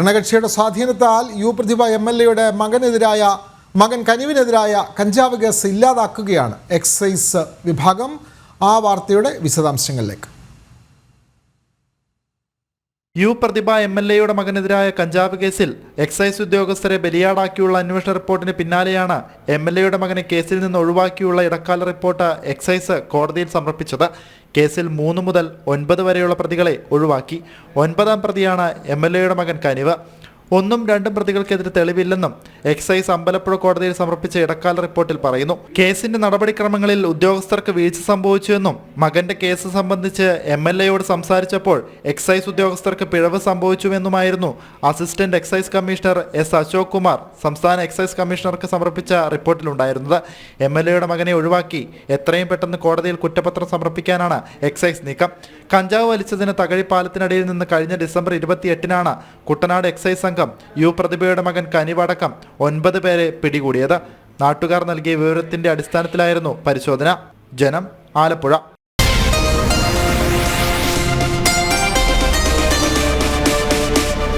ഭരണകക്ഷിയുടെ സ്വാധീനത്താൽ U Prathibha M L എയുടെ മകനെതിരായ മകൻ കനിവിനെതിരായ കഞ്ചാവ് കേസ് ഇല്ലാതാക്കുകയാണ്. എക്സൈസ് വിഭാഗം ആ വാർത്തയുടെ വിശദാംശങ്ങളിലേക്ക്. യു പ്രതിഭ എം എൽ എയുടെ മകനെതിരായ കഞ്ചാവ് കേസിൽ എക്സൈസ് ഉദ്യോഗസ്ഥരെ ബലിയാടാക്കിയുള്ള അന്വേഷണ റിപ്പോർട്ടിന് പിന്നാലെയാണ് എം എൽ എയുടെ മകനെ കേസിൽ നിന്ന് ഒഴിവാക്കിയുള്ള ഇടക്കാല റിപ്പോർട്ട് എക്സൈസ് കോടതിയിൽ സമർപ്പിച്ചത്. കേസിൽ മൂന്ന് മുതൽ ഒൻപത് വരെയുള്ള പ്രതികളെ ഒഴിവാക്കി. ഒൻപതാം പ്രതിയാണ് എം എൽ എയുടെ മകൻ കനിവ്. ഒന്നും രണ്ടും പ്രതികൾക്കെതിരെ തെളിവില്ലെന്നും എക്സൈസ് അമ്പലപ്പുഴ കോടതിയിൽ സമർപ്പിച്ച ഇടക്കാല റിപ്പോർട്ടിൽ പറയുന്നു. കേസിന്റെ നടപടിക്രമങ്ങളിൽ ഉദ്യോഗസ്ഥർക്ക് വീഴ്ച സംഭവിച്ചുവെന്നും മകന്റെ കേസ് സംബന്ധിച്ച് എം എൽ എയോട് സംസാരിച്ചപ്പോൾ എക്സൈസ് ഉദ്യോഗസ്ഥർക്ക് പിഴവ് സംഭവിച്ചുവെന്നുമായിരുന്നു assistant excise commissioner S Ashok Kumar സംസ്ഥാന എക്സൈസ് കമ്മീഷണർക്ക് സമർപ്പിച്ച റിപ്പോർട്ടിലുണ്ടായിരുന്നത്. എം എൽ എയുടെ മകനെ ഒഴിവാക്കി എത്രയും പെട്ടെന്ന് കോടതിയിൽ കുറ്റപത്രം സമർപ്പിക്കാനാണ് എക്സൈസ് നീക്കം. കഞ്ചാവ് വലിച്ചതിന് തകഴി പാലത്തിനടിയിൽ നിന്ന് കഴിഞ്ഞ ഡിസംബർ ഇരുപത്തിയെട്ടിനാണ് കുട്ടനാട് എക്സൈസ് സംഘം യു പ്രതിഭയുടെ മകൻ കനിവടക്കം ഒൻപത് പേരെ പിടികൂടിയത്. നാട്ടുകാർ നൽകിയ വിവരത്തിന്റെ അടിസ്ഥാനത്തിലായിരുന്നു പരിശോധന. ജനം ആലപ്പുഴ.